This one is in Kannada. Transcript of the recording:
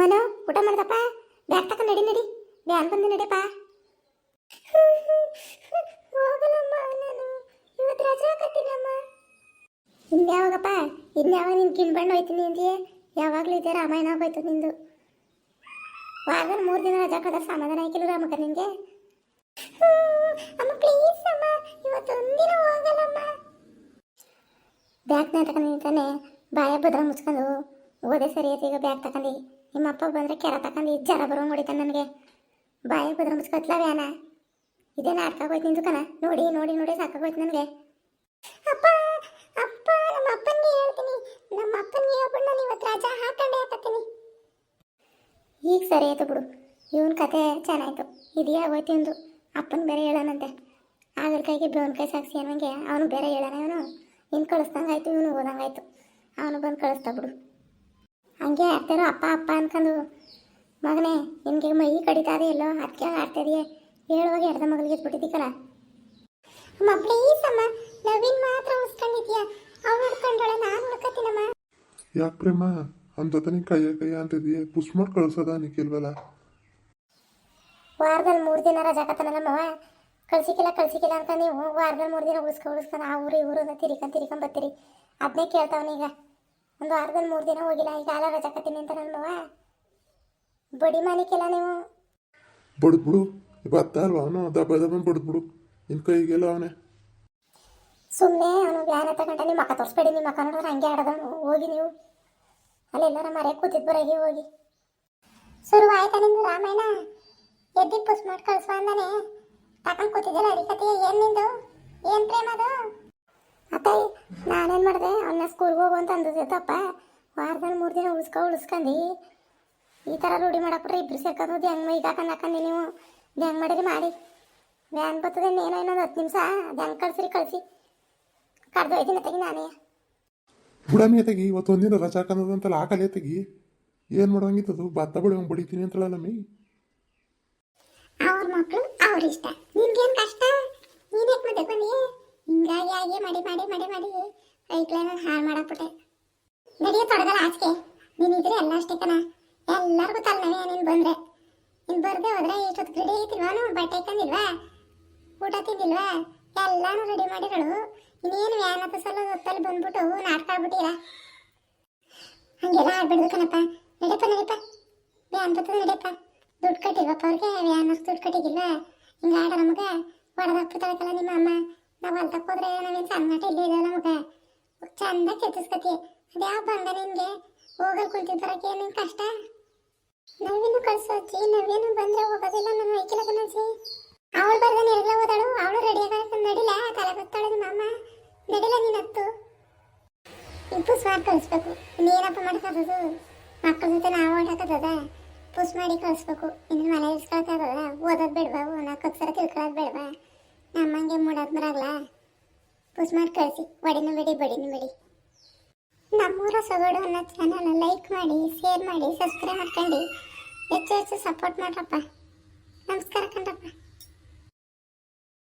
ಮನು, ಊಟ ಮಾಡ್ದಪ್ಪ? ಬ್ಯಾಗ್ ತಕ ನಡಿ ನಡಿ. ಬ್ಯಾನ್ ಬಂದು ನಡಿಯಪ್ಪ. ಇನ್ಯಾವಾಗಪ್ಪ ಇನ್ಯಾವಾಗ ನಿನ್ ಕಿಣ್ಬಣ್ಣ ಹೋಯ್ತೀನಿ ಅಂದ್ಯೆ ಯಾವಾಗಲೂ ಇದೆ ರಾಮಾಯಣ ಆಗೋಯ್ತು ನಿಂದು. ವಾರದಲ್ಲಿ ಮೂರು ದಿನ ರಜಾ ಕದ ಸಮಾಧಾನ ಆಯ್ಕಿಲ್ಲ ರಾಮಕ್ಕ ನಿಂಗೆ. ಅಮ್ಮ ಪ್ಲೀಸ್ ಬ್ಯಾಗ್ ನಾಟಕ ನಿಂತಾನೆ ಬಾಯ ಬದ್ರ ಮುಚ್ಕೊಂಡು ಓದೇ ಸರಿ ಐತಿ ಈಗ ಬ್ಯಾಗ್ ತಗೊಂಡು ನಿಮ್ಮ ಅಪ್ಪ ಬಂದ್ರೆ ಕೆರ ತಗೊಂಡು ಜರ ಬರೋ ಹೊಡಿತಾನೆ ನನಗೆ ಬಾಯಿ ಭದ್ರ ಮುಚ್ಕೊತ್ಲ ವ್ಯಾನ. ಇದೇ ನಾಟಕ ಹೋಯ್ತು ನಿಂದು ಕಣ ನೋಡಿ ನೋಡಿ ನೋಡಿ ಸಾಕಾಗೋಯ್ತು ನನಗೆ. ಅಪ್ಪ ಅಪ್ಪ, ನಮ್ಮ ಅಪ್ಪನಿಗೆ ಹೇಳ್ತೀನಿ. ನಮ್ಮ ಅಪ್ಪನಿಗೆ ಹೇಳ್ಬಿಟ್ಟು ನಾನು ಇವತ್ತು ರಜಾ ಹಾಕೊಂಡೇ ಹಾಕತ್ತೀನಿ. ಈಗ ಸರಿ ಆಯ್ತು ಬಿಡು. ಇವನ್ ಕತೆ ಚೆನ್ನಾಯ್ತು. ಇದೆಯಾ ಆಗೋಯ್ತು ಇಂದು. ಅಪ್ಪನ ಬೇರೆ ಹೇಳೋಣಂತೆ ಆಗರ ಕೈಗೆ ಬೇವನ ಕೈ ಸಾಕ್ಷಿ ಅನ್ನಂಗೆ ಅವನು ಬೇರೆ ಹೇಳೋಣ ಇವನು. ಇನ್ನು ಕಳಿಸ್ದಂಗಾಯ್ತು, ಇವನು ಓದಂಗಾಯ್ತು ಅವನು ಬಂದು ಕಳಿಸ್ತಾ ಬಿಡು. ಹಂಗೆ ಆಡ್ತಾರೋ ಅಪ್ಪ ಅಪ್ಪ ಅನ್ಕೊಂಡು ಮಗನೇ ನಿನಗೆ ಮೈ ಕಡಿತಾದೆ ಎಲ್ಲೋ ಅದಕ್ಕೆ ಆಡ್ತಾ ಇದೆಯೇ? ಹೇಳುವಾಗ ಎಡ್ದ ಮಗಳಿಗೆ ಬಿಟ್ಟಿದ್ದೀಕಲ್ಲ ಅಮ್ಮ ಪ್ಲೀಸ್ ಅಮ್ಮ ನವೀನ್ ಮಾತ್ರ ಉಸ್ಕೊಂಡಿದ್ಯಾ? ಅವ್ನು ಹುಡ್ಕೊಂಡೋಳೆ ನಾನು ಹುಡ್ಕತ್ತೀನಮ್ಮ. ಯಾಕೆ ಪ್ರೇಮ? ಅಂತ ನೀನು ಕೈಯ ಕೈಯ ಅಂತಿದೀಯ ಪುಷ್ ಮಾಡಿ ಕಳ್ಸೋದ ನಿಕ್ಕಿಲ್ವಲ್ಲ ವಾರದಲ್ಲಿ ಮೂರು ದಿನ ರಜಾ ಕತ್ತನ ನಮ್ಮವ ಕಳ್ಸಿಕಿಲ್ಲ ಕಳ್ಸಿಕಿಲ್ಲ ಅಂತ ನೀವು ವಾರದಲ್ಲಿ ಮೂರು ದಿನ ಉಳಿಸ್ಕೊ ಉಳಿಸ್ಕೊಂಡು ಆ ಊರು ಇವರು ಊರು ತಿರ್ಕೊಂಡ್ ತಿರಿಕೊಂಡು ಬರ್ತೀರಿ. ಅದನ್ನೇ ಕೇಳ್ತಾವನೀಗ. ಒಂದು ವಾರದಲ್ಲಿ ಮೂರು ದಿನ ಹೋಗಿಲ್ಲ. ಈಗ ಆಲ ರಜಾ ಕತ್ತೀನಿ ಅಂತ ನನ್ನ ಬಡಿ ಮಾಲಿಕ್ಕಿಲ್ಲ ನೀವು? ಬಡ್ದು ಭತ್ತ ಅಲ್ವಾ? ಅವನು ದಬ್ಬ ದಬ್ಬ ನಿನ್ನ ಕೈಗೆಲ್ಲ ಅವನೇ. ಸುಮ್ಮನೆ ಅವನು ವ್ಯಾನ ತಗೊಂಡ ನಿಮ್ಮ ಮಕ್ಕ ತೋರಿಸ್ಬೇಡಿ. ನಿಮ್ಮ ಮಕ್ಕ ನೋಡಿದ್ರೆ ಹಂಗೆ ಆಡೋದವನು. ಹೋಗಿ ನೀವು. ಅಲ್ಲೆಲ್ಲರ ಮರೆ ಕೂತಿದ್ ಬರೋಗಿ ಹೋಗಿ ಶುರುವಾಯ್ತಾ ನಿಂದು ರಾಮಾಯಣ? ಎದ್ದಿ ಪುಸ್ ಮಾಡಿ ಕಳಿಸುವ ಅಂದಾನೆ. ತಕೊಂಡ್ ಕೂತಿದ್ದಲ್ಲ ಅಡಿಕತೆ ಏನ್ ನಿಂದು? ಏನ್ ಪ್ರೇಮ ಅದು? ಅತ್ತಾಯಿ ನಾನೇನ್ ಮಾಡಿದೆ? ಅವನ್ನ ಸ್ಕೂಲ್ಗೆ ಹೋಗು ಅಂತ ಅಂದದಪ್ಪ ವಾರದಲ್ಲಿ ಮೂರು ದಿನ ಉಳಿಸ್ಕೊ ಉಳಿಸ್ಕೊಂಡು ಈ ಥರ ರೂಢಿ ಮಾಡಕ್ಬಿಟ್ರೆ ಇಬ್ರು ಸೇರ್ಕೊಂಡು ಹೆಂಗ್ ಮೈಗೆ ಹಾಕೊಂಡು ಹಾಕಂದಿ ನೀವು? ಹೆಂಗ್ ಮಾಡಿರಿ ಮಾಡಿ? ವ್ಯಾನ್ ಬರ್ತದೆ ಏನೋ ಇನ್ನೊಂದು ಹತ್ತು ನಿಮಿಷ. ಅದು ಹೆಂಗೆ ಕಳ್ಸಿ. ಕಳಿಸಿ ಕಡ್ದು ಹೋಯ್ತೀನಿ ತೆಗಿ ನಾನೇ. ಬುಡಮಿ ತೆಗಿ ಇವತ್ತು ಒಂದಿನ ರಜಾ ಹಾಕಂದದ ಅಂತಲ್ಲ ಹಾಕಲೆ ತೆಗಿ. ಏನು ಮಾಡೋಂಗಿತ್ತದು? ಭತ್ತ ಬೆಳೆ ಬಡಿತೀನಿ ಅಂತಳಲ್ಲ ಮೀ ಅವ್ರ ಮಕ್ಕಳು ಅವ್ರ ಇಷ್ಟ. ನಿನ್ಗೇನು ಕಷ್ಟ? ನೀನ್ ಮತ್ತೆ ಬನ್ನಿ ಹಿಂಗಾಗಿ ಹಾಗೆ ಮಾಡಿ ಮಾಡಿ ಮಾಡಿ ಮಾಡಿ. ಐಕ್ಲೈನ ಹಾಳು ಮಾಡಾಕ್ಬಿಟ್ಟೆ. ನಡಿಯ ತೊಡಗಲ್ಲ ಆಚೆಗೆ. ನೀನು ಇದ್ರೆ ಎಲ್ಲ ಅಷ್ಟೇ ಕಣ. ಎಲ್ಲರಿಗೂ ತಲೆನವೆ ನೀನು ಬಂದ್ರೆ. ನೀನು ಬರ್ದೆ ಹೋದ್ರೆ ಇಷ್ಟೊತ್ತು ರೆಡಿ ಐತಿಲ್ವಾನು ಬಟ್ಟೆ ತಂದಿಲ್ವಾ? ಊಟ ತಿಂದಿಲ್ವಾ? ಎಲ್ಲಾನು ರೆಡಿ ಮಾಡಿರಳು. ಇನ್ನೇನು ವ್ಯಾನ್ ಸಲ ಹೊತ್ತಲ್ಲಿ ಬಂದ್ಬಿಟ್ಟು ನಾಟಕ ಆಗ್ಬಿಟ್ಟಿರ ಹಂಗೆಲ್ಲ ಆಗ್ಬಿಡ್ದು ಕಣಪ್ಪ. ನಡಿಯಪ್ಪ ನಡಿಯಪ್ಪ. ವ್ಯಾನ್ ಬರ್ತದೆ ನಡಿಯಪ್ಪ. ದುಡ್ಡು ಕಟ್ಟಿಲ್ವಪ್ಪ ಅವ್ರಿಗೆ? ವ್ಯಾನ್ ದುಡ್ಡು ಕಟ್ಟಿಗಿಲ್ವಾ? ಹಿಂಗೆ ಆಡ ನಮಗೆ. ಹೊಡೆದಾಕ್ಬಿಡ್ತಾಳಕ್ಕಲ್ಲ ನಿಮ್ಮ ಅಮ್ಮ. ನಾವು ಹೊಲ್ದಕ್ಕೆ ಹೋದ್ರೆ ನಾವೇನು ಸಣ್ಣ ಇಲ್ಲೇ ಇದೆ ನಮಗೆ. ಚಂದ ಕೆತ್ತಿಸ್ಕತಿ ಅದ್ಯಾವ ಬಂದ ನಿನ್ಗೆ. ಹೋಗಲ್ ಕುಂತಿದ್ ಬರಕ್ಕೆ ಏನೇನು ಕಷ್ಟ ನವೀನು ಕಳ್ಸೋಜ್ಜಿ ನವೀನು ಬಂದ್ರೆ ಹೋಗೋದಿಲ್ಲ ನನ್ನ ವೈಕಿಲ ಕನಸಿ. ಅವಳು ಬರ್ದ ನೆರಗ್ಲ ಹೋದಳು. ಅವಳು ರೆಡಿ ಆಗ ನಡಿಲ್ಲ ತಲೆ ಗೊತ್ತಾಳೆ ನಿಮ್ಮ ಅಮ್ಮ. ನಡಿಲ್ಲ ನೀನ್ ಹತ್ತು ಪುಸ್ ಮಾಡಿ ಕಳಿಸ್ಬೇಕು. ಇನ್ನೇನಪ್ಪ ಮಾಡ್ಕೋದು ಮಕ್ಕಳ ಜೊತೆ ನಾವು ಹೊಂಟಾಕದ ಪುಸ್ ಮಾಡಿ ಕಳಿಸ್ಬೇಕು. ಇನ್ನು ಮನೆ ಇಸ್ಕೊಳಕದ ಓದೋದು ಬೇಡವಾ? ನಾಲ್ಕು ಅಕ್ಷರ ತಿಳ್ಕೊಳ್ಳೋದು ಬೇಡವಾ? ನಮ್ಮಂಗೆ ಮೂಡೋದು ಬರಲ್ಲ ಪುಸ್ ಮಾಡಿ ಕಳಿಸಿ. ಒಡಿನೂ ಬಿಡಿ, ಬಡಿನೂ ಬಿಡಿ. ನಮ್ಮೂರ ಸೊಗಡು ಅನ್ನೋ ಚಾನಲ್ ಲೈಕ್ ಮಾಡಿ ಶೇರ್ ಮಾಡಿ ಸಬ್ಸ್ಕ್ರೈಬ್ ಮಾಡ್ಕೊಂಡು. ಹೆಚ್ಚು ಹೆಚ್ಚು ಸಪೋರ್ಟ್ ಮಾಡ್ರಪ್ಪ. ನಮಸ್ಕಾರ ಕಣ್ರಪ್ಪ.